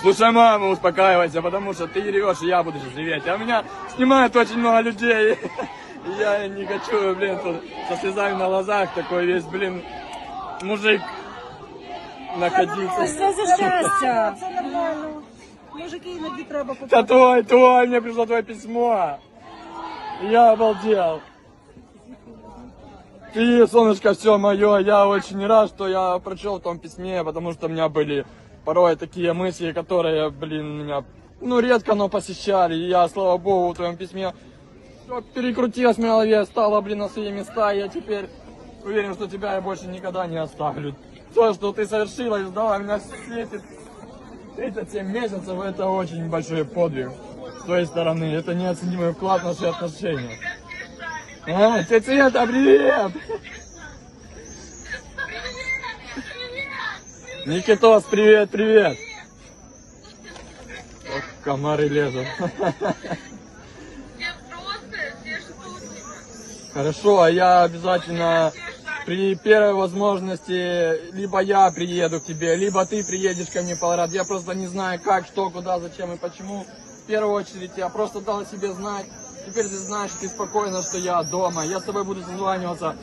Слушай, мама, успокаивайся, потому что ты ревешь, и я буду сейчас реветь. А меня снимает очень много людей. Я не хочу, блин, тут со слезами на глазах такой весь, блин, мужик находиться. Все за щастя. Це нормально. Мужики іноді треба Да попити. твой, твой, мне пришло твое письмо. Я обалдел. Ты, солнышко, все мое, я очень рад, что я прочел в том письме, потому что у меня были порой такие мысли, которые, блин, меня, ну, редко, но посещали. И я, слава богу, в твоем письме все перекрутилось в моей голове, стало, блин, на свои места, и я теперь уверен, что тебя я больше никогда не оставлю. То, что ты совершила и сдала меня светит 37 месяцев это очень большой подвиг с твоей стороны. Это неоценимый вклад в наши отношения. А, тетя Света, привет! Никитос, привет, привет! Ох, комары лезут. Хорошо, а я обязательно при первой возможности либо я приеду к тебе, либо ты приедешь ко мне, Палрад. Я просто не знаю как, что, куда, зачем и почему. В первую очередь я просто дал себе знать. Теперь ты знаешь, ты спокойно, что я дома. Я с тобой буду созваниваться